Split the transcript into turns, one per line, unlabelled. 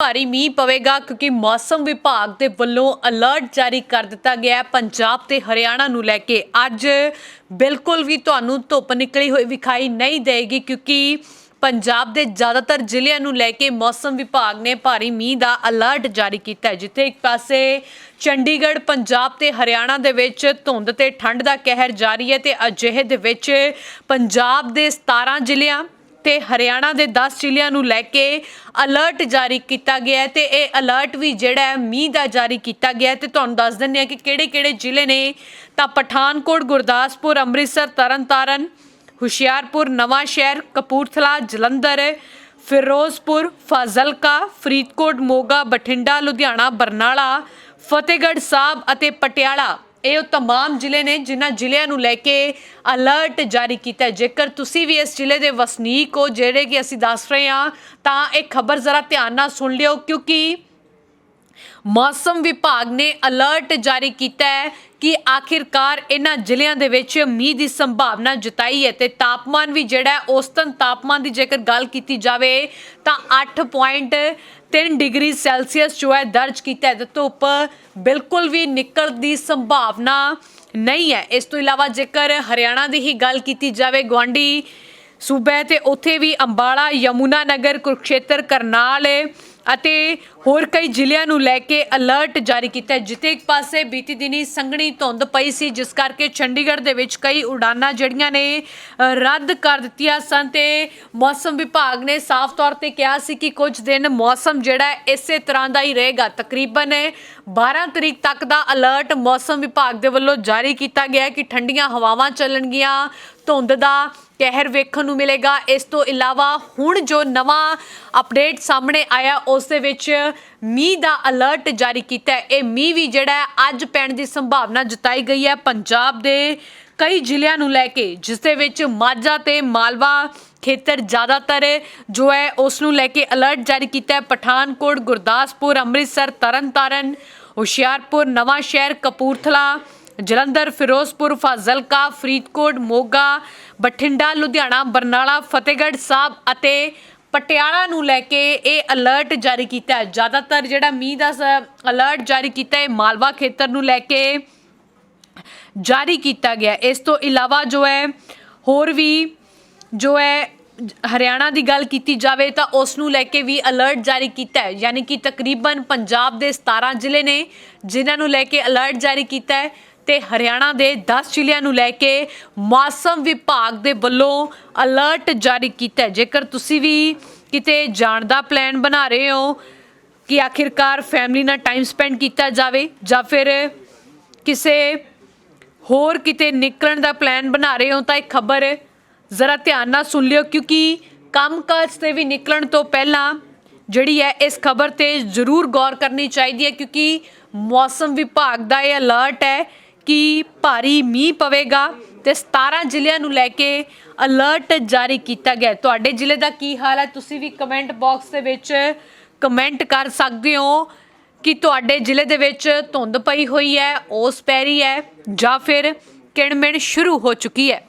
ਭਾਰੀ ਮੀਂਹ ਪਵੇਗਾ ਕਿਉਂਕਿ ਮੌਸਮ ਵਿਭਾਗ ਦੇ ਵੱਲੋਂ ਅਲਰਟ ਜਾਰੀ ਕਰ ਦਿੱਤਾ ਗਿਆ ਹੈ। ਪੰਜਾਬ ਤੇ ਹਰਿਆਣਾ ਨੂੰ ਲੈ ਕੇ ਅੱਜ ਬਿਲਕੁਲ ਵੀ ਤੁਹਾਨੂੰ ਧੁੱਪ ਨਿਕਲੀ ਹੋਈ ਵਿਖਾਈ ਨਹੀਂ ਦੇਗੀ ਕਿਉਂਕਿ ਪੰਜਾਬ ਦੇ ਜ਼ਿਆਦਾਤਰ ਜ਼ਿਲ੍ਹਿਆਂ ਨੂੰ ਲੈ ਕੇ ਮੌਸਮ ਵਿਭਾਗ ਨੇ ਭਾਰੀ ਮੀਂਹ ਦਾ ਅਲਰਟ ਜਾਰੀ ਕੀਤਾ ਹੈ, ਜਿੱਥੇ ਇੱਕ ਪਾਸੇ ਚੰਡੀਗੜ੍ਹ, ਪੰਜਾਬ ਤੇ ਹਰਿਆਣਾ ਦੇ ਵਿੱਚ ਧੁੰਦ ਤੇ ਠੰਡ ਦਾ ਕਹਿਰ ਜਾਰੀ ਹੈ ਤੇ ਅਜਿਹੇ ਦੇ ਵਿੱਚ ਪੰਜਾਬ ਦੇ 17 ਜ਼ਿਲ੍ਹਿਆਂ ਤੇ ਹਰਿਆਣਾ ਦੇ 10 ਜ਼ਿਲ੍ਹਿਆਂ ਨੂੰ ਲੈ ਕੇ ਅਲਰਟ ਜਾਰੀ ਕੀਤਾ ਗਿਆ ਹੈ ਤੇ ਇਹ ਅਲਰਟ ਵੀ ਜਿਹੜਾ ਹੈ ਮੀਂਹ ਦਾ ਜਾਰੀ ਕੀਤਾ ਗਿਆ ਹੈ ਤੇ ਤੁਹਾਨੂੰ ਦੱਸ ਦਿੰਦੇ ਹਾਂ ਕਿ ਕਿਹੜੇ-ਕਿਹੜੇ ਜ਼ਿਲ੍ਹੇ ਨੇ। ਤਾਂ ਪਠਾਨਕੋਟ, ਗੁਰਦਾਸਪੁਰ, ਅੰਮ੍ਰਿਤਸਰ, ਤਰਨਤਾਰਨ, ਹੁਸ਼ਿਆਰਪੁਰ ਨਵਾਂ ਸ਼ਹਿਰ ਕਪੂਰਥਲਾ, ਜਲੰਧਰ, ਫਿਰੋਜ਼ਪੁਰ, ਫਾਜ਼ਿਲਕਾ, ਫਰੀਦਕੋਟ, ਮੋਗਾ, ਬਠਿੰਡਾ, ਲੁਧਿਆਣਾ, ਬਰਨਾਲਾ, ਫਤਿਹਗੜ੍ਹ ਸਾਹਿਬ ਅਤੇ ਪਟਿਆਲਾ। ਇਹ ਉਹ तमाम ਜ਼ਿਲ੍ਹੇ ਨੇ ਜਿਨ੍ਹਾਂ ਜ਼ਿਲ੍ਹਿਆਂ ਨੂੰ ਲੈ ਕੇ ਅਲਰਟ ਜਾਰੀ ਕੀਤਾ ਹੈ। ਜੇਕਰ ਤੁਸੀਂ ਵੀ ਇਸ ਜ਼ਿਲ੍ਹੇ ਦੇ ਵਸਨੀਕ ਹੋ ਜਿਹੜੇ ਕਿ ਅਸੀਂ ਦੱਸ ਰਹੇ ਹਾਂ ਤਾਂ ਇਹ ਖਬਰ ਜ਼ਰਾ ਧਿਆਨ ਨਾਲ ਸੁਣ ਲਿਓ ਕਿਉਂਕਿ ਮੌਸਮ ਵਿਭਾਗ ਨੇ ਅਲਰਟ ਜਾਰੀ ਕੀਤਾ ਹੈ ਕਿ ਆਖਿਰਕਾਰ ਇਹਨਾਂ ਜ਼ਿਲ੍ਹਿਆਂ ਦੇ ਵਿੱਚ ਮੀਂਹ ਦੀ ਸੰਭਾਵਨਾ ਜਤਾਈ ਹੈ ਤੇ ਤਾਪਮਾਨ ਵੀ ਜਿਹੜਾ ਔਸਤਨ ਤਾਪਮਾਨ ਦੀ ਜੇਕਰ ਗੱਲ ਕੀਤੀ ਜਾਵੇ ਤਾਂ 8.3 ਡਿਗਰੀ ਸੈਲਸੀਅਸ ਜੋ ਹੈ ਦਰਜ ਕੀਤਾ ਹੈ। ਧੁੱਪ ਬਿਲਕੁਲ ਵੀ ਨਿਕਲ ਦੀ ਸੰਭਾਵਨਾ ਨਹੀਂ ਹੈ। ਇਸ ਤੋਂ ਇਲਾਵਾ ਜੇਕਰ ਹਰਿਆਣਾ ਦੀ ਹੀ ਗੱਲ ਕੀਤੀ ਜਾਵੇ ਗਵਾਂਡੀ ਸੂਬਾ ਹੈ ਤੇ ਉੱਥੇ ਵੀ ਅੰਬਾਲਾ ਯਮੁਨਾ ਨਗਰ ਕੁਰਕਸ਼ੇਤਰ, ਕਰਨਾਲ ਅਤੇ ਹੋਰ ਕਈ ਜ਼ਿਲ੍ਹਿਆਂ ਨੂੰ ਲੈ ਕੇ ਅਲਰਟ ਜਾਰੀ ਕੀਤਾ ਹੈ ਜਿੱਥੇ ਇੱਕ ਪਾਸੇ ਬੀਤੀ ਦਿਨੀ ਸੰਘਣੀ ਧੁੰਦ ਪਈ ਸੀ ਜਿਸ ਕਰਕੇ ਚੰਡੀਗੜ੍ਹ ਦੇ ਵਿੱਚ ਕਈ ਉਡਾਨਾਂ ਜਿਹੜੀਆਂ ਨੇ ਅ, ਰੱਦ ਕਰ ਦਿੱਤੀਆਂ ਸਨ ਤੇ ਮੌਸਮ ਵਿਭਾਗ ਨੇ ਸਾਫ਼ ਤੌਰ ਤੇ ਕਿਹਾ ਸੀ ਕਿ ਕੁਝ ਦਿਨ ਮੌਸਮ ਜਿਹੜਾ ਹੈ ਇਸੇ ਤਰ੍ਹਾਂ ਦਾ ਹੀ ਰਹੇਗਾ। ਤਕਰੀਬਨ 12 ਤਰੀਕ ਤੱਕ ਦਾ ਅਲਰਟ ਮੌਸਮ ਵਿਭਾਗ ਦੇ ਵੱਲੋਂ ਜਾਰੀ ਕੀਤਾ ਗਿਆ ਹੈ ਕਿ ਠੰਡੀਆਂ ਹਵਾਵਾਂ ਚੱਲਣਗੀਆਂ ਧੁੰਦ ਦਾ ਕਹਿਰ ਵੇਖਣ ਨੂੰ ਮਿਲੇਗਾ। ਇਸ ਤੋਂ ਇਲਾਵਾ ਹੁਣ ਜੋ ਨਵਾਂ ਅਪਡੇਟ ਸਾਹਮਣੇ ਆਇਆ, ਉਸ ਦੇ ਵਿੱਚ ਮੀਂਹ ਦਾ ਅਲਰਟ ਜਾਰੀ ਕੀਤਾ ਹੈ। ਇਹ ਮੀਂਹ ਵੀ ਜਿਹੜਾ ਅੱਜ ਪੈਣ ਦੀ ਸੰਭਾਵਨਾ ਜਤਾਈ ਗਈ ਹੈ। ਪੰਜਾਬ ਦੇ ਕਈ ਜ਼ਿਲ੍ਹਿਆਂ ਨੂੰ ਲੈ ਕੇ, ਜਿਸ ਦੇ ਵਿੱਚ ਮਾਝਾ ਤੇ ਮਾਲਵਾ ਖੇਤਰ ਜ਼ਿਆਦਾਤਰ ਜੋ ਹੈ, ਉਸ ਨੂੰ ਲੈ ਕੇ ਅਲਰਟ ਜਾਰੀ ਕੀਤਾ ਹੈ। ਪਠਾਨਕੋਟ, ਗੁਰਦਾਸਪੁਰ, ਅੰਮ੍ਰਿਤਸਰ, ਤਰਨਤਾਰਨ, ਹੁਸ਼ਿਆਰਪੁਰ ਨਵਾਂ ਸ਼ਹਿਰ ਕਪੂਰਥਲਾ ਜਲੰਧਰ, ਫਿਰੋਜ਼ਪੁਰ, ਫਾਜ਼ਿਲਕਾ, ਫਰੀਦਕੋਟ, ਮੋਗਾ, ਬਠਿੰਡਾ, ਲੁਧਿਆਣਾ, ਬਰਨਾਲਾ, ਫਤਿਹਗੜ੍ਹ ਸਾਹਿਬ ਅਤੇ ਪਟਿਆਲਾ ਨੂੰ ਲੈ ਕੇ ਇਹ ਅਲਰਟ ਜਾਰੀ ਕੀਤਾ ਹੈ। ਜ਼ਿਆਦਾਤਰ ਜਿਹੜਾ ਮੀਂਹ ਦਾ ਅਲਰਟ ਜਾਰੀ ਕੀਤਾ ਹੈ ਮਾਲਵਾ ਖੇਤਰ ਨੂੰ ਲੈ ਕੇ ਜਾਰੀ ਕੀਤਾ ਗਿਆ ਇਸ ਤੋਂ ਇਲਾਵਾ ਜੋ ਹੈ, ਹੋਰ ਵੀ ਜੋ ਹੈ, ਹਰਿਆਣਾ ਦੀ ਗੱਲ ਕੀਤੀ ਜਾਵੇ ਤਾਂ ਉਸ ਨੂੰ ਲੈ ਕੇ ਵੀ ਅਲਰਟ ਜਾਰੀ ਕੀਤਾ ਹੈ। ਯਾਨੀ ਕਿ ਤਕਰੀਬਨ ਪੰਜਾਬ ਦੇ 17 ਜ਼ਿਲ੍ਹੇ ਨੇ ਜਿਨ੍ਹਾਂ ਨੂੰ ਲੈ ਕੇ ਅਲਰਟ ਜਾਰੀ ਕੀਤਾ ਹੈ। ਤੇ ਹਰਿਆਣਾ ਦੇ 10 ਜ਼ਿਲ੍ਹਿਆਂ ਨੂੰ ਲੈ ਕੇ ਮੌਸਮ ਵਿਭਾਗ ਦੇ ਵੱਲੋਂ ਅਲਰਟ ਜਾਰੀ ਕੀਤਾ ਜੇਕਰ ਤੁਸੀਂ ਵੀ ਕਿਤੇ ਜਾਣ ਦਾ ਪਲਾਨ ਬਣਾ ਰਹੇ ਹੋ ਕਿ ਆਖਿਰਕਾਰ ਫੈਮਿਲੀ ਨਾਲ ਟਾਈਮ ਸਪੈਂਡ ਕੀਤਾ ਜਾਵੇ ਜਾਂ ਫਿਰ ਕਿਸੇ ਹੋਰ ਕਿਤੇ ਨਿਕਲਣ ਦਾ ਪਲਾਨ ਬਣਾ ਰਹੇ ਹੋ ਤਾਂ ਇਹ ਖਬਰ ਜ਼ਰਾ ਧਿਆਨ ਨਾਲ ਸੁਣ ਲਿਓ, ਕਿਉਂਕਿ ਕੰਮਕਾਜ ਤੇ ਵੀ ਨਿਕਲਣ ਤੋਂ ਪਹਿਲਾਂ ਜਿਹੜੀ ਹੈ ਇਸ ਖਬਰ ਤੇ ਜ਼ਰੂਰ ਗੌਰ ਕਰਨੀ ਚਾਹੀਦੀ ਹੈ, ਕਿਉਂਕਿ ਮੌਸਮ ਵਿਭਾਗ ਦਾ ਇਹ ਅਲਰਟ ਹੈ ਕਿ ਭਾਰੀ ਮੀਂਹ ਪਵੇਗਾ? ਤੇ 17 ਜ਼ਿਲ੍ਹਿਆਂ ਨੂੰ ਲੈ ਕੇ ਅਲਰਟ ਜਾਰੀ ਕੀਤਾ ਗਿਆ ਤੁਹਾਡੇ ਜ਼ਿਲ੍ਹੇ ਦਾ ਕੀ ਹਾਲ ਹੈ? ਤੁਸੀਂ ਵੀ ਕਮੈਂਟ ਬਾਕਸ ਦੇ ਵਿੱਚ ਕਮੈਂਟ ਕਰ ਸਕਦੇ ਹੋ ਕਿ ਤੁਹਾਡੇ ਜ਼ਿਲ੍ਹੇ ਦੇ ਵਿੱਚ ਧੁੰਦ ਪਈ ਹੋਈ ਹੈ ਓਸ ਪੈ ਰਹੀ ਹੈ ਜਾਂ ਫਿਰ ਕਿਣਮਿਣ ਸ਼ੁਰੂ ਹੋ ਚੁੱਕੀ ਹੈ।